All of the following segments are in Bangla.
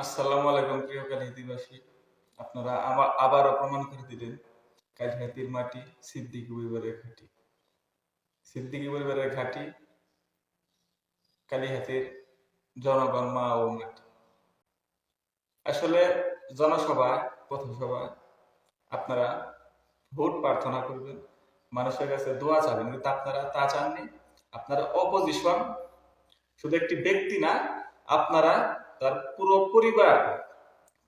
আসসালামু আলাইকুম, প্রিয় কালিহাতিবাসী আপনারা আমার আবারও প্রমাণ করে দিলেন কালিহাতির মাটি সিদ্দিকি পরিবারের ঘাটি। সিদ্দিকি পরিবারের ঘাটি কালিহাতির জনগণ মা ও মাটি। আসলে জনসভায় পথসভায় আপনারা ভোট প্রার্থনা করবেন, মানুষের কাছে দোয়া চাবেন, কিন্তু আপনারা তা চাননি। আপনারা অপোজিশন শুধু একটি ব্যক্তি না, আপনারা তার পুরো পরিবার,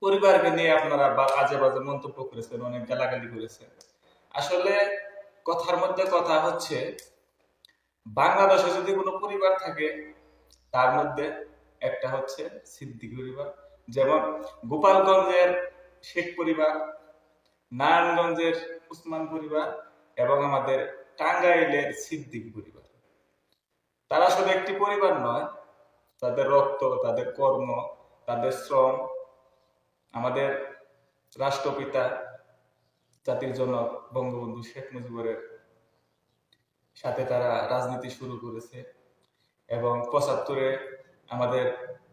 পরিবারকে নিয়ে আপনারা আজে বাজে মন্তব্য করেছেন, অনেক গালাগালি করেছেন। আসলে কথার মধ্যে কথা হচ্ছে, বাংলাদেশে যদি কোনো পরিবার থাকে, তার মধ্যে একটা হচ্ছে সিদ্দিক পরিবার। যেমন গোপালগঞ্জের শেখ পরিবার, নারায়ণগঞ্জের উসমান পরিবার এবং আমাদের টাঙ্গাইলের সিদ্দিক পরিবার। তারা শুধু একটি পরিবার নয় তাদের রক্ত, তাদের কর্ম, তাদের শ্রম, আমাদের রাষ্ট্রপিতা, জাতির জনক বঙ্গবন্ধু শেখ মুজিবুরের সাথে তারা রাজনীতি শুরু করেছে এবং পঁচাত্তরে আমাদের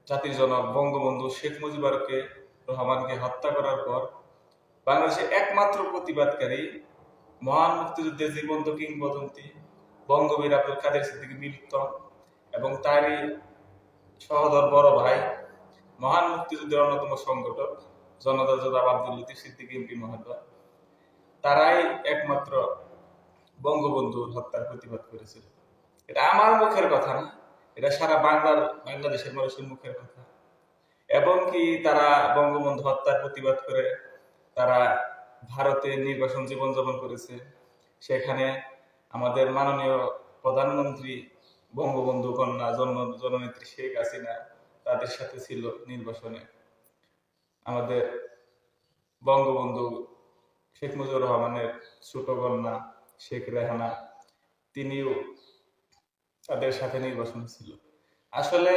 জাতির জনক বঙ্গবন্ধু শেখ মুজিবুরকে রহমানকে হত্যা করার পর বাংলাদেশের একমাত্র প্রতিবাদকারী মহান মুক্তিযুদ্ধের জীবন্ত কিংবদন্তি বঙ্গবীর আব্দুল কাদের সিদ্দিকী মিল্টন এবং তারই সহদর বড় ভাই, মহান মুক্তিযুদ্ধের অন্যতম সংগঠক জনতা যোদ্ধা আব্দুল লতিফ সিদ্দিকী এমপি মহোদয়। তারাই একমাত্র বঙ্গবন্ধুর হত্যার প্রতিবাদ করেছিল। এটা আমার মুখের কথা না, এটা সারা বাংলার, বাংলাদেশের মানুষের মুখের কথা। এবং কি তারা বঙ্গবন্ধু হত্যার প্রতিবাদ করে তারা ভারতে নির্বাসন জীবনযাপন করেছে। সেখানে আমাদের মাননীয় প্রধানমন্ত্রী বঙ্গবন্ধু কন্যা, জন্ম, জননেত্রী শেখ হাসিনা তাদের সাথে ছিল নির্বাসনে আমাদের বঙ্গবন্ধু শেখ মুজিবুর রহমানের ছোট কন্যা শেখ রেহানা, তিনিও তাদের সাথে নির্বাসন ছিল আসলে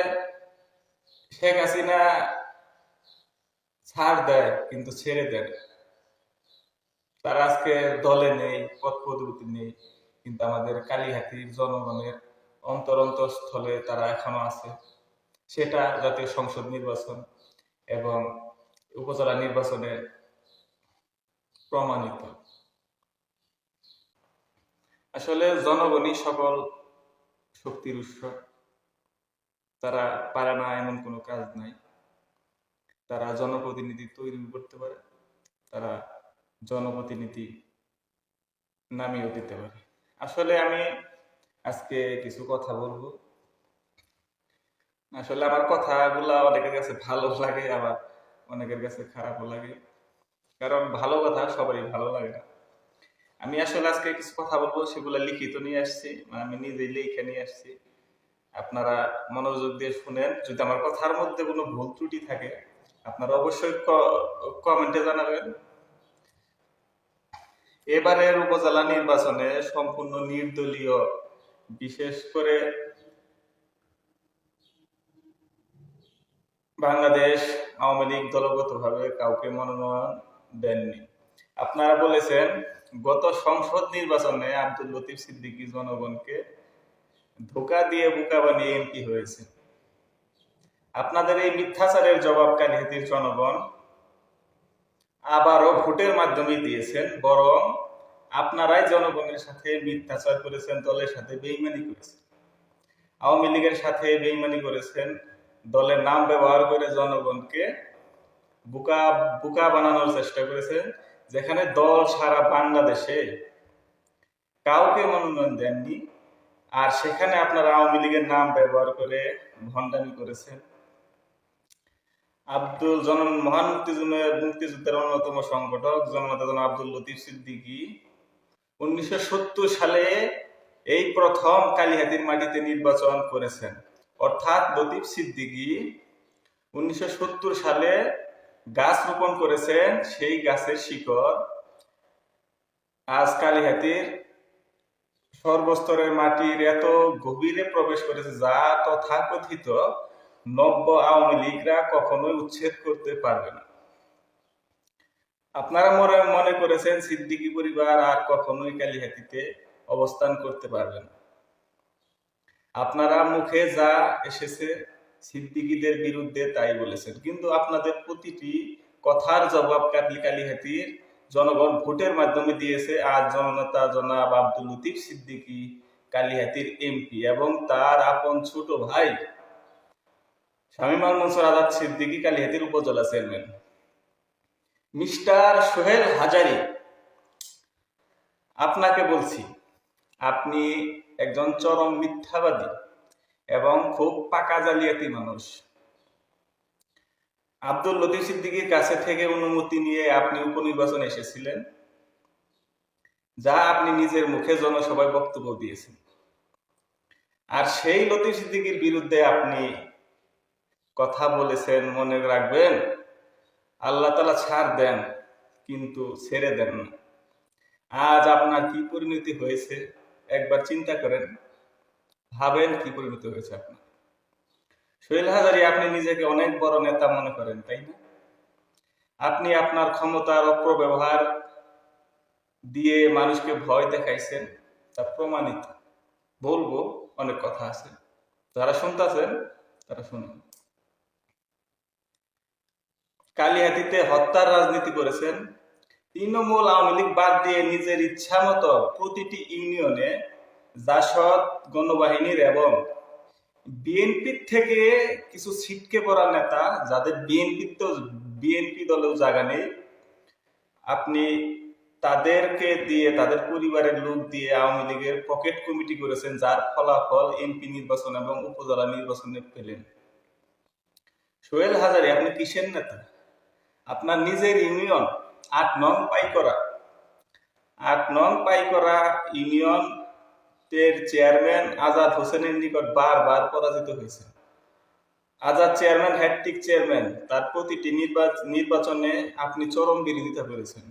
শেখ হাসিনা ছাড় দেয় কিন্তু ছেড়ে দেয় না। তারা আজকে দলে নেই, পদ পদবতি নেই, কিন্তু আমাদের কালীহাতির জনগণের অন্তর অন্তঃস্থলে তারা এখনও আছে। সেটা জাতীয় সংসদ নির্বাচন এবং উপজেলা নির্বাচনে প্রমাণিত। আসলে জনগণই সকল শক্তির উৎস। তারা পারে না এমন কোনো কাজ নাই। তারা জনপ্রতিনিধি তৈরি করতে পারে। তারা জনপ্রতিনিধি নামিয়েও দিতে পারে। আসলে আমি আজকে কিছু কথা বলব। আসলে আমার কথাগুলা অনেকের কাছে ভালো লাগে, আবার অনেকের কাছে খারাপও লাগে। কারণ ভালো কথা সবারই ভালো লাগে না। আমি আসলে আজকে কিছু কথা বলব, সেগুলো লিখিত নিয়ে আসছি মানে আমি নিজেই লিখে নিয়ে আসছি। আপনারা মনোযোগ দিয়ে শুনেন। যদি আমার কথার মধ্যে কোনো ভুল ত্রুটি থাকে, আপনারা অবশ্যই কমেন্টে জানাবেন। এবারের উপজেলা নির্বাচনে সম্পূর্ণ নির্দলীয় বিশেষ করে বাংলাদেশ আওয়ামী লীগ দলগতভাবে কাউকে মনোনয়ন দেননি। আপনারা বলেছেন, গত সংসদ নির্বাচনে আব্দুল লতিফ সিদ্দিকী জনগণকে ধোকা দিয়ে বোকা বানিয়ে এমপি হয়েছে। আপনাদের এই মিথ্যাচারের জবাব কালিহাতির জনগণ আবারও ভোটের মাধ্যমে দিয়েছেন, বরং আপনারাই জনগণের সাথে মিথ্যাচার করেছেন, দলের সাথে বেইমানি করেছেন। আওয়ামী লীগের সাথে বেইমানি করেছেন, দলের নাম ব্যবহার করে জনগণকে বুকা বুকা বানানোর চেষ্টা করেছেন, যেখানে দল সারা বাংলাদেশে কাউকে মনোনয়ন দেননি, আর সেখানে আপনারা আওয়ামী লীগের নাম ব্যবহার করে ভণ্ডামি করেছেন। আব্দুল জন মহান মুক্তিযুদ্ধের মুক্তিযুদ্ধের অন্যতম সংগঠক জন আব্দুল লতিফ সিদ্দিকী উনিশশো সত্তর সালে এই প্রথম কালিহাতির মাটিতে নির্বাচন করেছেন। অর্থাৎ লতিফ সিদ্দিকী উনিশশো সালে গাছ রোপণ করেছেন, সেই গাছের শিকড় আজ কালিহাতির সর্বস্তরের মাটির এত গভীরে প্রবেশ করেছে যা তথাকথিত নব্য আওয়ামী লীগরা কখনোই উচ্ছেদ করতে পারবে না। আপনারা মনে মনে করেছেন সিদ্দিকী পরিবার আর কখনোই কালিহাতিতে অবস্থান করতে পারবে না। আপনারা মুখে যা এসেছে সিদ্দিকীদের বিরুদ্ধে তাই বলেছেন। কিন্তু আপনাদের প্রতিটি কথার জবাব কাটলি কালিহাতির জনগণ ভোটের মাধ্যমে দিয়েছে। আজ জননেতা জনাব আব্দুল লতিফ সিদ্দিকী কালিহাতির এমপি এবং তার আপন ছোট ভাই শামীম আল মনসুর আজাদ সিদ্দিকী কালিহাতির উপজেলা চেয়ারম্যান। মিস্টার সোহেল হাজারি, আপনাকে বলছি, আপনি একজন চরম মিথ্যাবাদী এবং খুব পাকা জালিয়াতি মানুষ। আব্দুল লতিফ সিদ্দিকীর কাছে থেকে অনুমতি নিয়ে আপনি উপনির্বাচনে এসেছিলেন, যা আপনি নিজের মুখে জনসভায় বক্তব্য দিয়েছেন। আর সেই লতিফ সিদ্দিকীর বিরুদ্ধে আপনি কথা বলেছেন, মনে রাখবেন আল্লাহ তালা ছাড় দেন, কিন্তু ছেড়ে দেন না। আজ আপনার কি পরিণতি হয়েছে? একবার চিন্তা করেন, ভাবেন কি পরিণতি হয়েছে আপনার। সোহেল হাজারি, আপনি নিজেকে অনেক বড় নেতা মনে করেন, তাই না? আপনি আপনার ক্ষমতার অপব্যবহার দিয়ে মানুষকে ভয় দেখাইছেন, তা প্রমাণিত। বলব, অনেক কথা আছে। যারা শুনতেছেন, তারা শুনুন। কালিহাতিতে হত্যার রাজনীতি করেছেন। তৃণমূল আওয়ামী লীগ বাদ দিয়ে নিজের ইচ্ছা মতো প্রতিটি ইউনিয়নে জাসদ, গণবাহিনীর এবং বিএনপির থেকে কিছু ছিটকে পড়া নেতা, যাদের বিএনপি তো বিএনপি দলেও জায়গা নেই, আপনি তাদেরকে দিয়ে, তাদের পরিবারের লোক দিয়ে আওয়ামী লীগের পকেট কমিটি করেছেন, যার ফলাফল এমপি নির্বাচন এবং উপজেলা নির্বাচনে পেলেন। সোহেল হাজারি, আপনি কিসের নেতা? আপনার নিজের ইউনিয়ন আট নং পাই করা আট নং পাই করা ইউনিয়ন এর চেয়ারম্যান আজাদ হোসেনের নিকট বারবার পরাজিত হয়েছে আজাদ চেয়ারম্যান হ্যাট্রিক চেয়ারম্যান, তার প্রতিটি নির্বাচ- নির্বাচনে আপনি চরম বিরোধিতা করেছেন।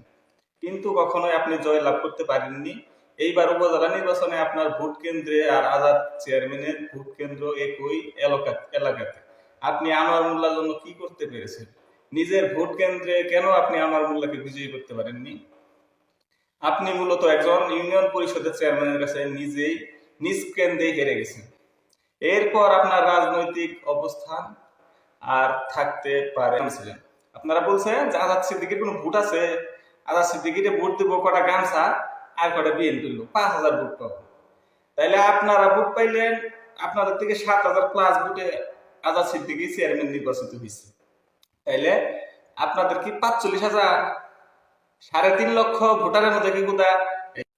কিন্তু কখনোই আপনি জয় লাভ করতে পারেননি। এইবার উপজেলা নির্বাচনে আপনার ভোট কেন্দ্রে আর আজাদ চেয়ারম্যানের ভোট কেন্দ্র একই এলাকা এলাকাতে। আপনি আনোয়ার মোল্লার জন্য কি করতে পেরেছেন? নিজের ভোট কেন্দ্রে কেন আপনি আনোয়ার মোল্লাকে বিজয়ী করতে পারেননি? আপনি মূলত একজন ইউনিয়ন পরিষদের চেয়ারম্যানের কাছে নিজেই নিজ কেন্দ্রে হেরে গেছেন। এরপর আপনার রাজনৈতিক অবস্থান আর থাকতে পারে ছিলেন। আপনারা বলছেন যে আজাদ সিদ্দিকির কোনো ভোট আছে? আজাদ সিদ্দিকিরে ভোট দেবো কটা গামছা আর কটা বিএনপি লোক? পাঁচ হাজার ভোট পাবো। তাইলে আপনারা ভোট পাইলেন, আপনাদের থেকে সাত হাজার প্লাস ভোটে আজাদ সিদ্দিকি চেয়ারম্যান নির্বাচিত হয়েছে। তাইলে আপনাদের কি পাঁচচল্লিশ হাজার? সাড়ে তিন লক্ষ ভোটারের মধ্যে কি কোথা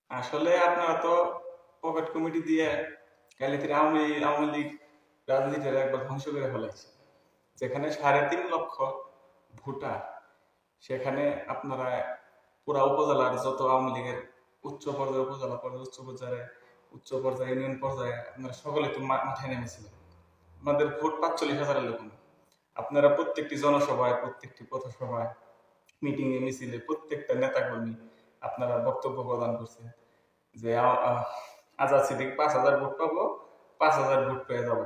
আসলে আপনারা তো পকেট কমিটি দিয়ে কালিতির আওয়ামী আওয়ামী লীগ রাজনীতির একবার ধ্বংস করে ফেলাইছে। যেখানে সাড়ে তিন লক্ষ ভোটার, সেখানে আপনারা পুরা উপজেলার যত আওয়ামী লীগের উচ্চ পর্যায়ে, উপজেলা পর্যায়ে, উচ্চ পর্যায়ে উচ্চ পর্যায়ে, ইউনিয়ন পর্যায়ে, আপনারা সকলে তো মা- মাথায় নেমেছিলেন। আমাদের ভোট পাঁচচল্লিশ হাজারের লোক। আপনারা প্রত্যেকটি জনসভায়, প্রত্যেকটি পথসভায় মিটিং এ মিছিলে প্রত্যেকটা নেতাকর্মী আপনারা বক্তব্য প্রদান করছেন যে আজাদ সিদ্দিক পাঁচ হাজার ভোট পাবো, পাঁচ হাজার ভোট পেয়ে যাব।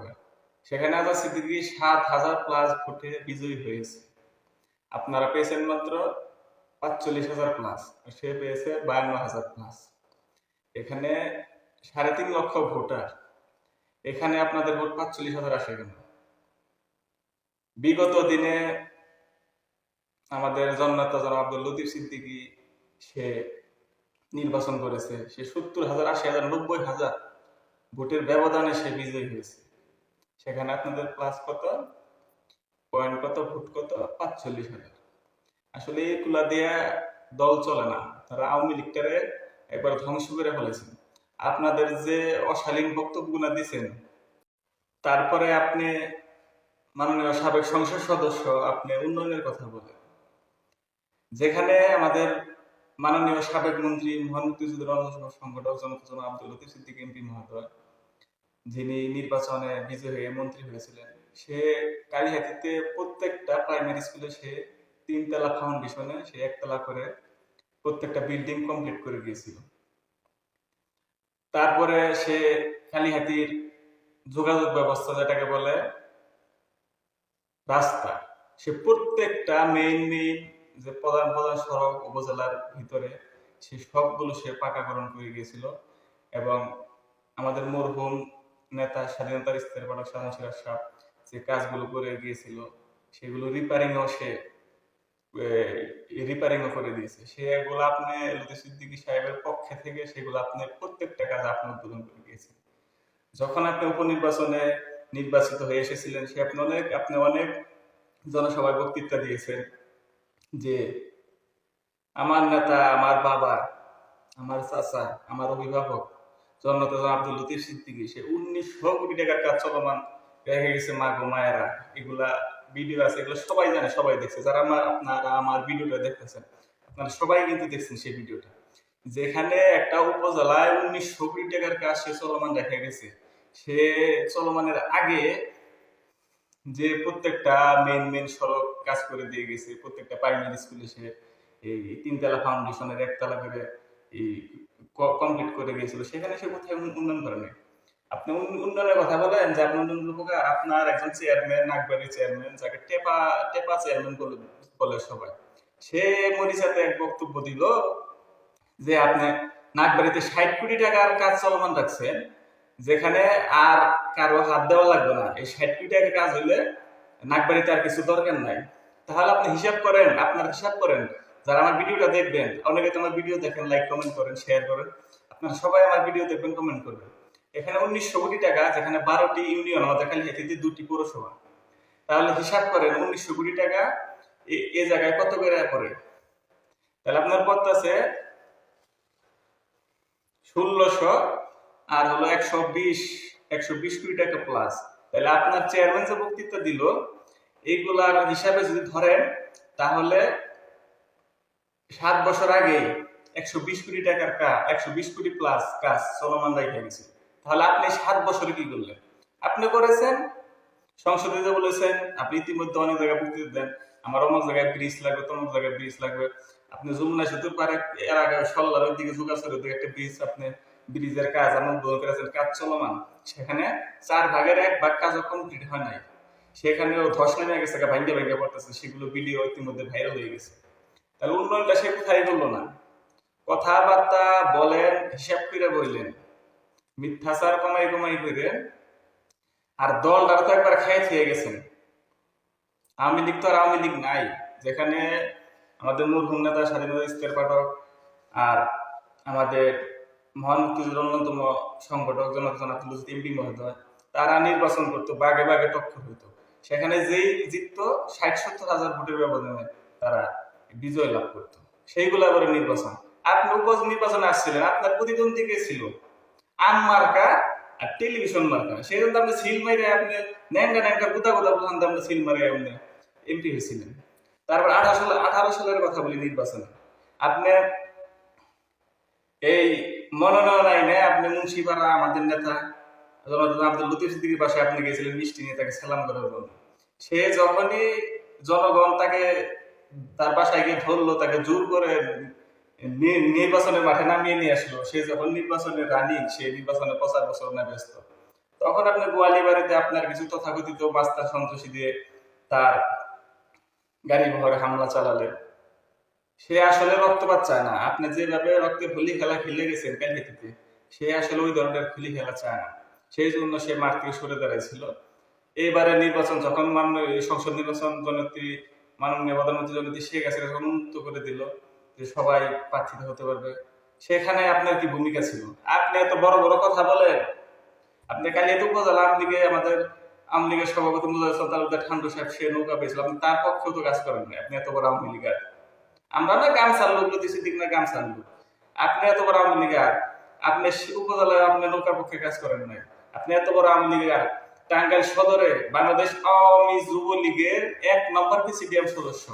সেখানে আজাদ সিদ্দিকি সাত হাজার প্লাস ভোটে বিজয়ী হয়েছে। আপনারা পেয়েছেন মাত্র পাঁচচল্লিশ হাজার প্লাস সে পেয়েছে বায়ান্ন হাজার প্লাস এখানে সাড়ে তিন লক্ষ ভোটার। এখানে আপনাদের ভোট পাঁচচল্লিশ হাজার আসে কেন? বিগত দিনে আমাদের জন্নাতা জন আব্দুল লতিফ সিদ্দিকী, সে নির্বাচন করেছে। সে সত্তর হাজার, আশি হাজার, নব্বই হাজার ভোটের ব্যবধানে সে বিজয়ী হয়েছে। সেখানে আপনাদের প্লাস কত? পয়েন্ট কত? ভোট কত? পাঁচচল্লিশ হাজার। আসলে এগুলা দিয়ে দল চলে না। তারা আওয়ামী লীগটারে একবার ধ্বংস করে ফেলেছেন আপনাদের যে অশালীন বক্তব্যগুলো দিছেন, তারপরে আপনি মাননীয় সাবেক সংসদ সদস্য, আপনি উন্নয়নের কথা বলেন। যেখানে আমাদের মাননীয় সাবেক মন্ত্রী মহান মুক্তিযুদ্ধ রঞ্জন সংগঠক জনতা জন আব্দুল লতিফ সিদ্দিক, এমপি মহোদয়, যিনি নির্বাচনে বিজয়ী হয়ে মন্ত্রী হয়েছিলেন, সে কালীহাতিতে প্রত্যেকটা প্রাইমারি স্কুলে সে তিনতলা ফাউন্ডেশনে সে একতলা করে প্রত্যেকটা বিল্ডিং কমপ্লিট করে গিয়েছিল। তারপরে সে কালীহাতির যোগাযোগ ব্যবস্থা, যেটাকে বলে রাস্তা। সে প্রত্যেকটা মেইন মেইন যে প্রধান প্রধান সড়ক উপজেলার ভিতরে সে সবগুলো সে পাকাকরণ করে গিয়েছিল এবং আমাদের মরহুম নেতা, স্বাধীনতার স্তরের পাঠক সাধারণ সিরাজ সাহ যে কাজগুলো করে গিয়েছিল, সেগুলো রিপেয়ারিংও সে রিপেয়ারিংও করে দিয়েছে। সেগুলো আপনি লতিফ সিদ্দিকী সাহেবের পক্ষে থেকে সেগুলো আপনি প্রত্যেকটা কাজ আপনি উদ্বোধন করে গিয়েছেন। যখন আপনি উপনির্বাচনে নির্বাচিত হয়ে এসেছিলেন, সে আপনি অনেক আপনি অনেক জনসভায় বক্তৃতা দিয়েছেন যে আমার নেতা, আমার বাবা, আমার চাচা, আমার অভিভাবক, জন্নত আব্দুল লতিফ সিদ্দিকী, সে উনিশশো কোটি টাকার কাজ চলমান দেখা গেছে মা গো মায়েরা। এগুলা ভিডিও আছে, এগুলো সবাই জানে, সবাই দেখছে। যারা আমার আপনারা আমার ভিডিওটা দেখতেছেন, আপনারা সবাই কিন্তু দেখছেন সেই ভিডিওটা যেখানে একটা উপজেলায় উনিশশো কোটি টাকার কাজ সে চলমান দেখা গেছে। সে চলমানের আগে যে প্রত্যেকটা মেন মেন সড়ক কাজ করে দিয়ে গেছে, প্রত্যেকটা প্রাইমারি স্কুলে সে এই তিনতলা ফাউন্ডেশনের একতলা করে এই কমপ্লিট করে গিয়েছিল সেখানে সে কোথায় উন্নয়ন করে নাই। আপনি উন্নয়নের কথা বলেন যে আপনি উন্নয়ন উপকার আপনার একজন চেয়ারম্যান নাগবাড়ি চেয়ারম্যান যাকে টেপা টেপা চেয়ারম্যান বলে সবাই। সে মরিচাতে এক বক্তব্য দিল যে আপনি নাগবাড়িতে ষাট কোটি টাকার কাজ চলমান রাখছেন যেখানে আর কারও হাত দেওয়া লাগবে না। এই ষাট কোটি টাকার কাজ হইলে নাগবাড়িতে আর কিছু দরকার নাই। তাহলে আপনি হিসাব করেন, আপনার হিসাব করেন। যারা আমার ভিডিওটা দেখবেন, অনেকে তো আমার ভিডিও দেখেন লাইক কমেন্ট করেন শেয়ার করেন। আপনারা সবাই আমার ভিডিও দেখবেন কমেন্ট করবেন। এখানে উনিশশো কোটি টাকা, যেখানে বারোটি ইউনিয়ন আমাদের খালি হেঁটে দুটি পৌরসভা। তাহলে হিসাব করেন, উনিশশো কোটি টাকা এ জায়গায় কত করে পড়ে? তাহলে আপনার পথ আছে ষোলোশো আর হলো একশো বিশ একশো বিশ কোটি টাকা প্লাস তাহলে আপনার চেয়ারম্যান যে বক্তৃতা দিল, এইগুলার হিসাবে যদি ধরেন, তাহলে সাত বছর আগে একশো বিশ কোটি টাকার কাজ একশো বিশ কোটি প্লাস কাজ চলমান রেখে গেছে। তাহলে আপনি সাত বছরে কি করলেন? আপনি করেছেন, সংসদে যে বলেছেন, আপনি ইতিমধ্যে অনেক জায়গায় বক্তৃতা দেন। আমার অমুক জায়গায় ব্রিজ লাগবে, তমুক জায়গায় ব্রিজ লাগবে। আপনি যমুনা সেতুর পারে, এর আগে সল্লার ওই দিকে যুগাচরের দিকে একটা ব্রিজ আপনি ব্রিজের কাজ উদ্বোধন করেছেন কাজ চলমান। সেখানে চার ভাগের এক ভাগ কাজ কমপ্লিট হয় নাই। সেখানেও ধস নেমে গেছে ভাঙ্গে ভাঙ্গে পড়তেছে, সেগুলো ভিডিও ইতিমধ্যে ভাইরাল হয়ে গেছে। তাহলে উন্নয়নটা সে কোথায় করল না? কথাবার্তা বলেন, হিসাব করে বললেন। মিথ্যাচার কমাই কমাই করে আর দলটা তো একবার খেয়ে খেয়ে গেছেন। আওয়ামী লীগ তো আর আওয়ামী লীগ নাই। যেখানে আমাদের মূল নেতা, স্বাধীনতা ইস্তের পাঠক আর আমাদের মহান মুক্তিযুদ্ধের অন্যতম সংগঠক তুলসী এমপি মহোদয়, তারা নির্বাচন করতো, বাগে বাগে টক্কর হইতো। সেখানে যেই জিততো, ষাট সত্তর হাজার ভোটের ব্যবধানে তারা বিজয় লাভ করতো। সেইগুলো আবার নির্বাচন। আপনি উপ নির্বাচনে আসছিলেন, আপনার প্রতিদ্বন্দ্বী কে ছিল? আম মার্কা আর টেলিভিশন মার্কা। সেই জন্য আপনি সিল মাইরে আপনি ন্যাংটা ন্যাংটা গুদা গুদা বলছেন আপনি সিল মারে আপনি এমপি হয়েছিলেন। তারপর আঠারো সালে, আঠারো সালের কথা বলি নির্বাচনে। আপনি এই মনোনয়ন আইনে আপনি মুন্সিপাড়া আমাদের নেতা আব্দুল লতিফ সিদ্দিকীর পাশে আপনি গেছিলেন, মিষ্টি নিয়ে তাকে সালাম করার জন্য। সে যখনই জনগণ তাকে তার বাসায় গিয়ে ধরলো, তাকে জোর করে নির্বাচনের মাঠে নামিয়ে নিয়ে আসলো, সে যখন নির্বাচনের রানিং, সে নির্বাচনে প্রচার প্রচারণায় ব্যস্ত। তখন আপনি গোয়ালি বাড়িতে আপনার কিছু তথাকথিত মাস্টার সন্তোষী দিয়ে তার গাড়ি বহরে হামলা চালালেন। সে আসলে রক্তপাত চায় না। আপনি যেভাবে রক্তের হোলি খেলা খেলে গেছেন ক্যালকাটিতে সে আসলে ওই ধরনের হোলি খেলা চায় না। সেই জন্য সে মাঠ থেকে সরে দাঁড়াইছিল। এইবারে নির্বাচন যখন মাননীয় সংসদ নির্বাচন জনতি মাননীয় প্রধানমন্ত্রী জননেত্রী শেখ হাসিনা যখন উন্মুক্ত করে দিল যে সবাই প্রার্থিত হতে পারবে, সেখানে আপনার কি ভূমিকা ছিল? আপনি এত বড় বড় কথা বলেন। আপনি কালি এত উপজেলা আওয়ামী লীগে, আমাদের আওয়ামী লীগের সভাপতি মুজাহিদ সত্তারুদ্দার ঠান্ডু সাহেব, সে নৌকা পেয়েছিল। আপনি তার পক্ষেও তো কাজ করেন আপনি এত বড় আওয়ামী লীগার। আমরা না গামছার লোক লতিসি দিক না গামছার লোক। আপনি এত বড় আওয়ামী লীগার, আপনি উপজেলায় আপনি নৌকার পক্ষে কাজ করেন নাই। আপনি এত বড় আওয়ামী লীগার, টাঙ্গাইল সদরে বাংলাদেশ আওয়ামী যুবলীগের এক নম্বর প্রেসিডিয়াম সদস্য।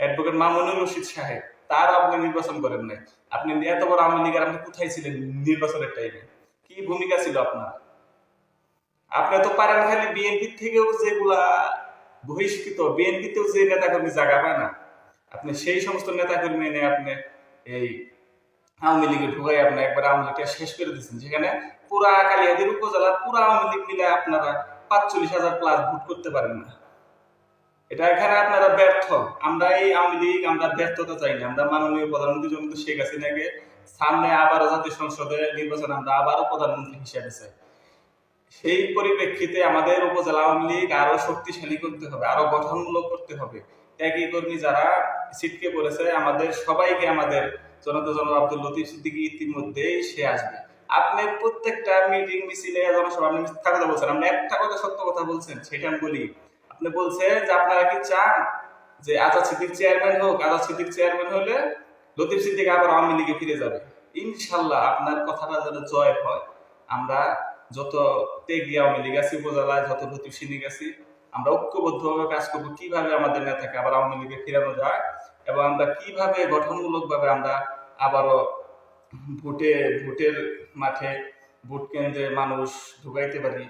অ্যাডভোকেট মামুনুর রশিদ সাহেব, তার আপনি নির্বাচন করেন নাই। আপনি এত বড় আওয়ামী লীগের, আপনি কোথায় ছিলেন নির্বাচনের টাইমে কি ভূমিকা ছিল আপনার? আপনি তো পারেন খালি বিএনপি থেকেও যেগুলা বহিষ্কৃত, বিএনপিতেও যে নেতাকর্মী জায়গা পায় না। আপনি সেই সমস্ত নেতাকর্মী এনে আপনি এই আওয়ামী লীগে ঢুকাই আপনি একবার আওয়ামী লীগটা শেষ করে দিচ্ছেন যেখানে পুরা কালিয়াদির উপজেলার পুরা আওয়ামী লীগ মিলে আপনারা পাঁচচল্লিশ হাজার প্লাস ভোট করতে পারেন না। এটা এখানে আপনারা ব্যর্থ। আমরা এই আওয়ামী লীগ, আমরা ব্যর্থতা চাই না। আমরা মাননীয় প্রধানমন্ত্রী জনতা শেখ হাসিনাকে সামনে আবারও জাতীয় সংসদে নির্বাচন আমরা আবারও প্রধানমন্ত্রী হিসেবে চাই। সেই পরিপ্রেক্ষিতে আমাদের উপজেলা আওয়ামী লীগ আরও শক্তিশালী করতে হবে আরও গঠনমূলক করতে হবে। ত্যাগী কর্মী যারা সিটকে বলেছে, আমাদের সবাইকে আমাদের জনতা জন আব্দুল লতিফ সিদ্দিকী ইতিমধ্যেই সে আসবে। আপনি প্রত্যেকটা মিটিং, মিছিলে, জনসভা, আপনি মিথ্যা কথা বলছেন, আপনি একটা কথা, সত্য কথা বলছেন, সেটা আমি বলি। আপনি বলছেন যে আপনারা কি চান যে আজাদ সিদ্দিক চেয়ারম্যান হোক, আজাদ সিদ্দিক চেয়ারম্যান হলে লতিফ সিদ্দিক আবার আওয়ামী লীগে ফিরে যাবে। ইনশাল্লাহ আপনার কথাটা যেন জয় হয়। আমরা যত তেগি আওয়ামী লীগ আছি, উপজেলায় যত সিদ্দিক আছি আমরা ঐক্যবদ্ধভাবে কাজ করব, কীভাবে আমাদের নেতাকে আবার আওয়ামী লীগে ফেরানো যায় এবং আমরা কীভাবে গঠনমূলকভাবে আমরা আবারও ভোটে, ভোটের মাঠে ভোট কেন্দ্রে মানুষ ঢুকাইতে পারি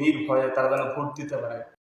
নির্ভয়ে তারা যেন ভোট দিতে পারে।